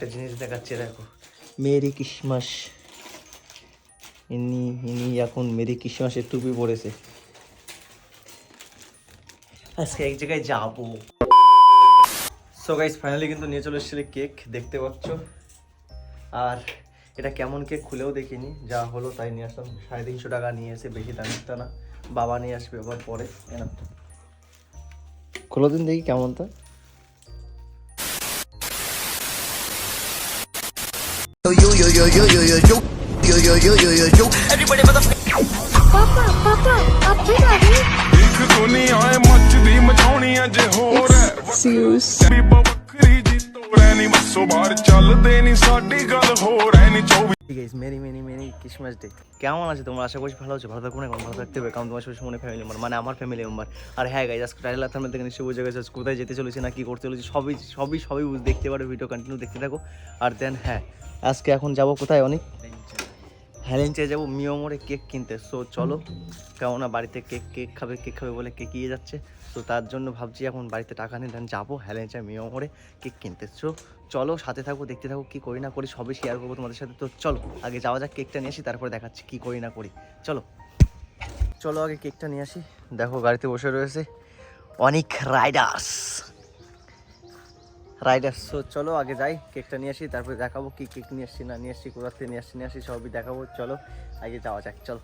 একটা জিনিস দেখাচ্ছে দেখো। Merry Christmas. ইনি ইনি এখন মেরি ক্রিসমাসের টুপি পরেছে। আজকে এক জায়গায় যাব। সো গাইস ফাইনালি কিন্তু নিয়ে চলে এসেছিলে কেক দেখতে পাচ্ছ? আর এটা কেমন কেক খুলেও দেখিনি যা হলো তাই নিয়ে আসলাম। সাড়ে তিনশো টাকা নিয়ে এসে বেশি দামিটা না। বাবা নিয়ে আসবে আবার পরে। এনা খোলো দিন দেখি কেমন তা Yo yo yo yo yo yo yo yo yo yo yo yo yo everybody ਪਾਪਾ ਪਾਪਾ ਆਪੇ ਆ ਗਈ ਇੱਕ ਦੁਨੀਆ ਐ ਮੱਚਦੀ ਮਚਾਉਣੀ ਐ ਜੇ ਹੋਰ ਐਕਸਕਿਊਸ ਵੀ ਬੱਕਰੀ ਦੀ ਤੋੜੈ ਨਹੀਂ ਮਸੋ ਬਾਹਰ ਚੱਲਦੇ ਨਹੀਂ ਸਾਡੀ ਗੱਲ ਹੋਰ ਐ ਨਹੀਂ 24 ঠিক আছে, মেরি ক্রিসমাস ডে কেমন আছে আশা ভালো এখন ভালো থাকতে হবে। কারণ মনে ফ্যামিলি মেম্বার মানে আমার ফ্যামিলি মেম্বার আর হ্যাঁ আজকে কোথায় যেতে চলেছি, না কি করতে চলেছি, সবই সবই সবই দেখতে পারো ভিডিও কন্টিনিউ দেখতে থাকো। আর দেন হ্যাঁ আজকে এখন যাব কোথায়, অনেক? হ্যালেঞ্চে যাব মিয়মোড়ে কেক কিনতে। সো চলো কেননা বাড়িতে কেক কেক খাবে কেক খাবে বলে কেক ইয়ে যাচ্ছে। তো তার জন্য ভাবছি এখন বাড়িতে টাকা দেন, যাব হ্যালেঞ্চা মিয়মোড়ে কেক কিনতে। সো চলো, সাথে থাকো, দেখতে থাকো, কি করি না করি, সবই শেয়ার করব তোমাদের সাথে। তো চলো, আগে যাওয়া যাক, কেকটা নিয়ে আসি, তারপরে দেখাচ্ছি কি করি না করি। চলো। চলো, আগে কেকটা নিয়ে আসি। দেখো, গাড়িতে বসে রয়েছে অনেক রাইডার্স। রাইডার্স সো চলো, আগে যাই, কেকটা নিয়ে আসি, তারপরে দেখাবো কি কেক নিয়ে আসছি না নিয়ে আসছি, কোথা থেকে নিয়ে আসছি নিয়ে আসছি, সবই দেখাবো। চলো, আগে যাওয়া যাক, চলো।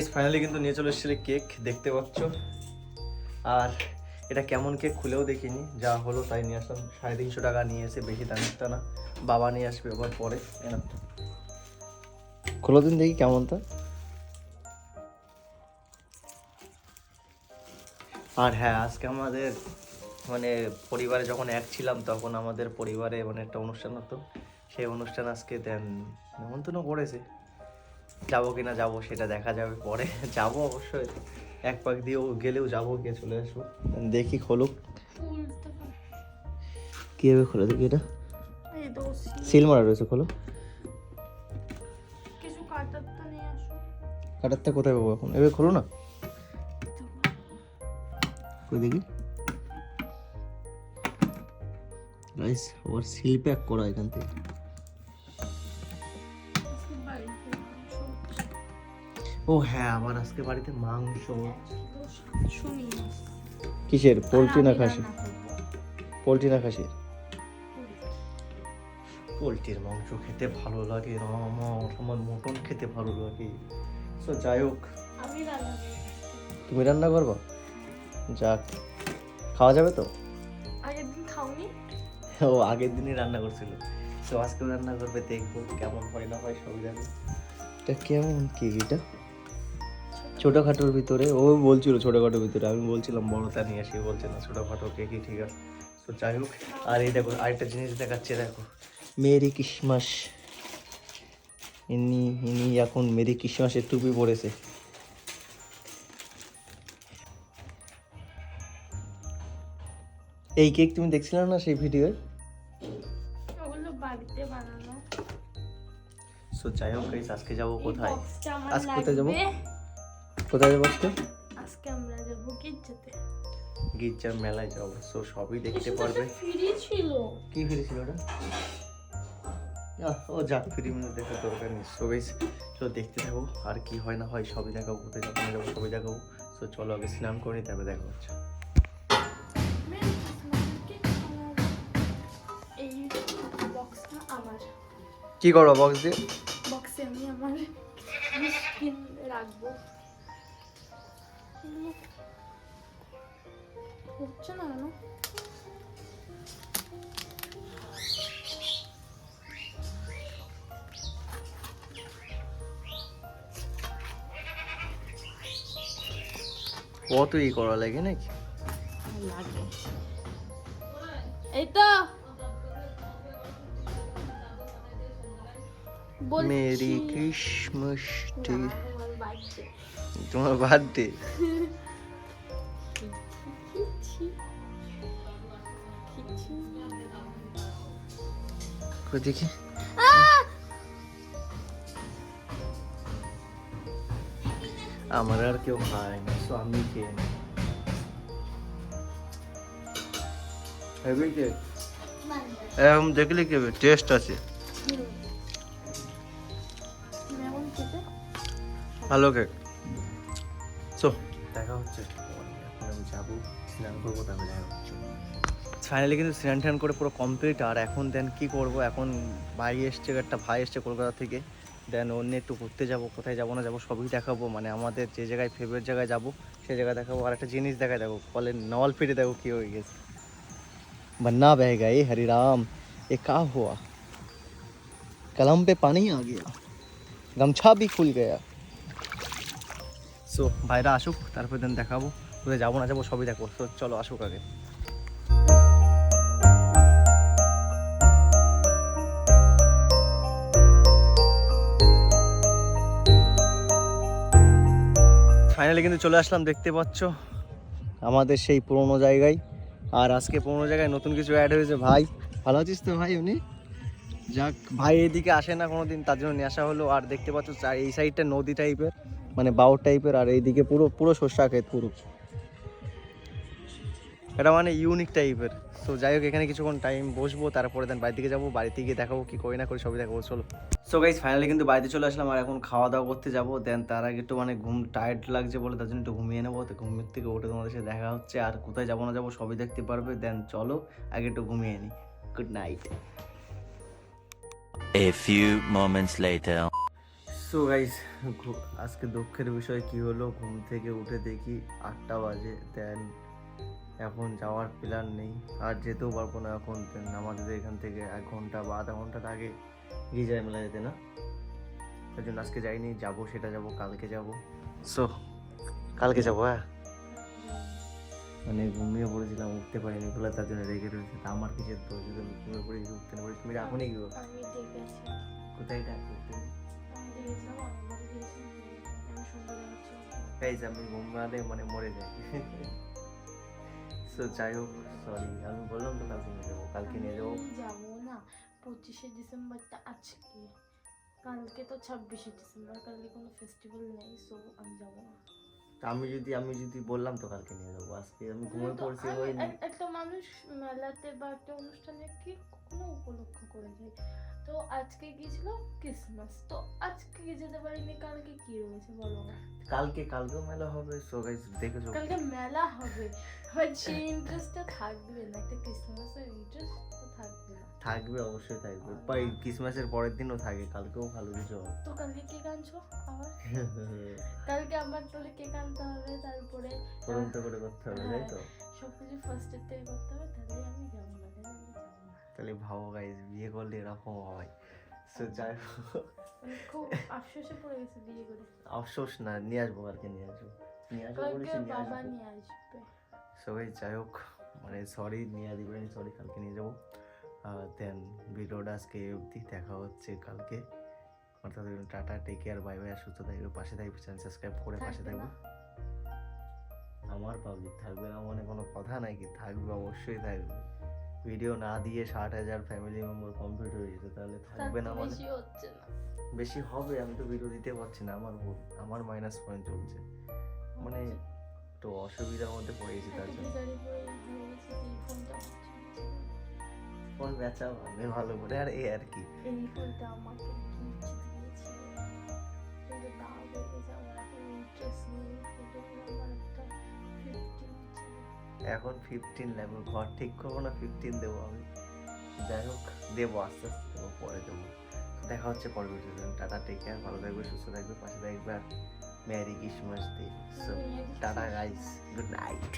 গাইস ফাইনালি কিন্তু নিয়ে চলে এসেছিলে কেক দেখতে পাচ্ছ? আর এটা কেমন কেক খুলেও দেখিনি যা হলো তাই নিয়ে আসলাম। সাড়ে তিনশো টাকা নিয়ে এসে বেশি দামিটা না বাবা নিয়ে আসবে আবার পরে খোলো দিন দেখি কেমন তা। আর হ্যাঁ আজকে আমাদের মানে পরিবারে যখন এক ছিলাম তখন আমাদের পরিবারে মানে একটা অনুষ্ঠান হতো। সেই অনুষ্ঠান আজকে দেন নেমন্তন্ন করেছে। যাব কিনা যাব সেটা দেখা যাবে পরে। যাব অবশ্যই। এক পাক দিয়েও গেলেও যাব গিয়ে চলে আসব। দেখি খোলুক। কীভাবে খোলো দেখি এটা? সিল মারা রয়েছে খোলো। কাটারটা কোথায় পাবো এখন? এবার খোলো না। কই দেখি। গাইস ওর সিল প্যাক করা এখান থেকে। ও হ্যাঁ আমার আজকে বাড়িতে মাংস। কিসের? পোলট্রি না খাসি পোলট্রি না খাসি পোলট্রির মাংস খেতে ভালো লাগে আমার আমার মটন খেতে ভালো লাগে। সো যাই হোক। আমি রান্না করব। তুমি রান্না করব? যাক খাওয়া যাবে তো? আগের দিন খাওনি। ও আগের দিনই রান্না করছিল। তো আজকে রান্না করবে দেখব কেমন হয় না হয় সব যাবে এটা কেমন কেক এটা? ছোটোখাটোর ভিতরে। ও বলছিল ছোটোখাটোর ভিতরে। আমি বলছিলাম বড়টা নিয়ে আসি। বলছে না ছোটোখাটো কেকই ঠিক আছে? তো যাই হোক আর এই দেখো আরেকটা জিনিস দেখাচ্ছে দেখো। Merry Christmas. ইনি ইনি এখন মেরি ক্রিসমাসের টুপি পরেছে। এই কেক তুমি দেখছিলে না সেই ভিডিওয়ে? ওগুলো বাড়িতে বানানো। সো যাই হোক আজকে যাব কোথায়? আজকে কোথায় যাব? কোথায় যাব আজকে? আজকে আমরা যাব গির্জাতে। গির্জার মেলায় যাব সো সবই দেখতে পারবে। ফ্রি ছিল। কি ফিরেছিল ওটা? আহ, ও যাক ফ্রি মিনিট দেখার দরকার নেই। সো গাইস চলো দেখতে থাকো আর কি হয় না হয় সবই দেখাবো কোথায় যাব না যাব সবই দেখাবো। সো চলো আগে স্নান করে নিই তারপরে দেখা হচ্ছে। কি করব বক্স দিয়ে? বক্সে আমি আমার স্কিন রাখব। হচ্ছে না কেন কত ই করা লাগে নাকি এই তো মেরি ক্রিসমাস ডে তোমার বার্থডে খিচি খিচি দেখি। আমার আর কেউ খায় না তো আমি খেয়ে নিই হেভি কেক এখন দেখলে কি হবে টেস্ট আছে। কেমন খেতে ভালো কেক সো দেখা হচ্ছে এখন আমি যাবো স্নান করবো তারপরে দেখা হচ্ছে ফাইনালি কিন্তু স্নান টান করে পুরো কমপ্লিট আর এখন দেন কি করব এখন ভাই এসছে একটা ভাই এসছে কলকাতা থেকে দেন অন্য একটু ঘুরতে যাব কোথায় যাবো না যাবো সবই দেখাবো মানে আমাদের যে জায়গায় ফেভারিট জায়গায় যাব সেই জায়গায় দেখাবো আর একটা জিনিস দেখায় দেখো বলে নওয়াল ফিরে দেখো কি হয়ে গেছে बन्ना बह गए हरिराम ये का हुआ कलम पे पानी आ गया गमछा भी खुल गया সো ভাইরা আসুক তারপর দেন দেখাবো কোথায় যাব না যাব সবই দেখো তো চলো আসুক আগে। ফাইনালি কিন্তু চলে আসলাম দেখতে পাচ্ছ? আমাদের সেই পুরোনো জায়গায়। আর আজকে পুরোনো জায়গায় নতুন কিছু অ্যাড হয়েছে ভাই। ভালো আছিস তো ভাই উনি? যাক ভাই এদিকে আসে না কোনোদিন তার জন্য নিয়ে আসা হলো। আর দেখতে পাচ্ছ এই সাইডটা নদী টাইপের মানে বাউর টাইপের আর এইদিকে পুরো পুরো শস্যা ক্ষেত পুরো। এটা মানে ইউনিক টাইপের তো যাই হোক এখানে কিছুক্ষণ টাইম বসবো তারপরে দেন বাড়ি থেকে যাব বাড়িতে গিয়ে দেখাবো কি করি না করি সবই দেখাবো চলো। সো গাইজ ফাইনালি কিন্তু বাড়িতে চলে আসলাম আর এখন খাওয়া দাওয়া করতে যাব। দেন তার আগে একটু মানে ঘুম টায়ার্ড লাগছে বলে তার জন্য একটু ঘুমিয়ে নেব। তো ঘুমের থেকে উঠে তোমাদের সাথে দেখা হচ্ছে আর কোথায় যাব না যাব সবই দেখতে পারবে। দেন চলো আগে একটু ঘুমিয়ে নিই good night A few moments later. So guys আজকে দুঃখের বিষয় কি হলো? ঘুম থেকে উঠে দেখি আটটা বাজে দেন এখন যাওয়ার প্ল্যান নেই। আর যেতেও পারব না এখন আমাদের এখান থেকে এক ঘণ্টা বা আধা ঘণ্টার আগে গিজায় মেলা যেতে না? তার জন্য আজকে যাইনি যাব সেটা যাব কালকে যাব। সো কালকে যাব হ্যাঁ? মানে ঘুমিয়ে পড়েছিলাম উঠতে পারিনি বলে তার জন্য রেগে রয়েছে। তা আমার কিসের তো যদি আমি ঘুমিয়ে পড়ে গেছি উঠতে না পারি তুমি এখনই গিয়ে আমি দেখেছি কোথায় ডাকো গাইজ আমি ঘুমালে মানে মরে যাই। সো যাই হোক সরি আমি বললাম তো কালকে নিয়ে যাব কালকে নিয়ে যাব। যাব না পঁচিশে ডিসেম্বরটা আজকে। কালকে তো ছাব্বিশে ডিসেম্বর কালকে কোনো ফেস্টিভ্যাল নেই সো আমি যাব না। আমি যদি আমি যদি বললাম তো কালকে নিয়ে যাব আজকে আমি ঘুমিয়ে পড়ছি ওই এক- একটা মানুষ মেলাতে বা একটা অনুষ্ঠানে কি কখনো উপলক্ষ করে যায় তো আজকে গিয়েছিল ক্রিসমাস তো আজকে যেতে পারিনি কালকে কি রয়েছে বলো? না কালকে কালকেও মেলা হবে। সো গাইজ দেখেছ? কালকে মেলা হবে। বাট সেই ইন্টারেস্টটা থাকবে না একটা ক্রিসমাসের ইন্টারেস্ট তো থাকবে না। থাকবে অবশ্যই থাকবে। এই ক্রিসমাসের পরের দিনও থাকে কালকেও ভালো কিছু হবে। তো কালকে কেক আনছো আবার? কালকে আবার তাহলে কেক আনতে হবে তারপরে তদন্ত করে করতে হবে তাই তো? সব কিছু ফার্স্টের থেকে করতে হবে তাহলে আমি যাব না তাহলে ভাবো গাইজ বিয়ে করলে এরকম হয়। সো যাই হোক। খুব আফসোসে পড়ে গেছে বিয়ে করে। আফসোস না নিয়ে আসব কালকে নিয়ে আসব। নিয়ে আসব বলেছি নিয়ে আসব। সবাই যাই হোক মানে সরি নিয়ে দিবেন সরি কালকে নিয়ে যাব। দেন ভিডিওটা আজকে এই অবধি দেখা হচ্ছে কালকে। অর্থাৎ tata take care bye bye সুস্থ থাকবে পাশে থাকবে চ্যানেল সাবস্ক্রাইব করে পাশে থাকবে আমার পাবলিক থাকবে না মানে কোনো কথা নাই কি থাকবে অবশ্যই থাকবে। ভিডিও না দিয়ে ষাট হাজার ফ্যামিলি মেম্বার কমপ্লিট হয়ে যেত তাহলে থাকবে না আমার মানে? বেশি হচ্ছে না। বেশি হবে আমি তো ভিডিও দিতে পারছি না আমার ভুল আমার মাইনাস পয়েন্ট চলছে। মানে একটু অসুবিধার মধ্যে পড়ে গেছি তার জন্য। ফোন বেচা হবে ভালো করে আর এ আর কি। এই ফোনটা আমাকে এখন ফিফটিন লাগবে ঘর ঠিক করব না ফিফটিন দেবো আমি? যাই হোক দেবো আস্তে আস্তে দেবো পরে দেবো। দেখা হচ্ছে পরে ভিডিওতে টাটা টেক কেয়ার ভালো থাকবে সুস্থ থাকবে পাশে থাকবে আর merry Christmas day so tata guys good night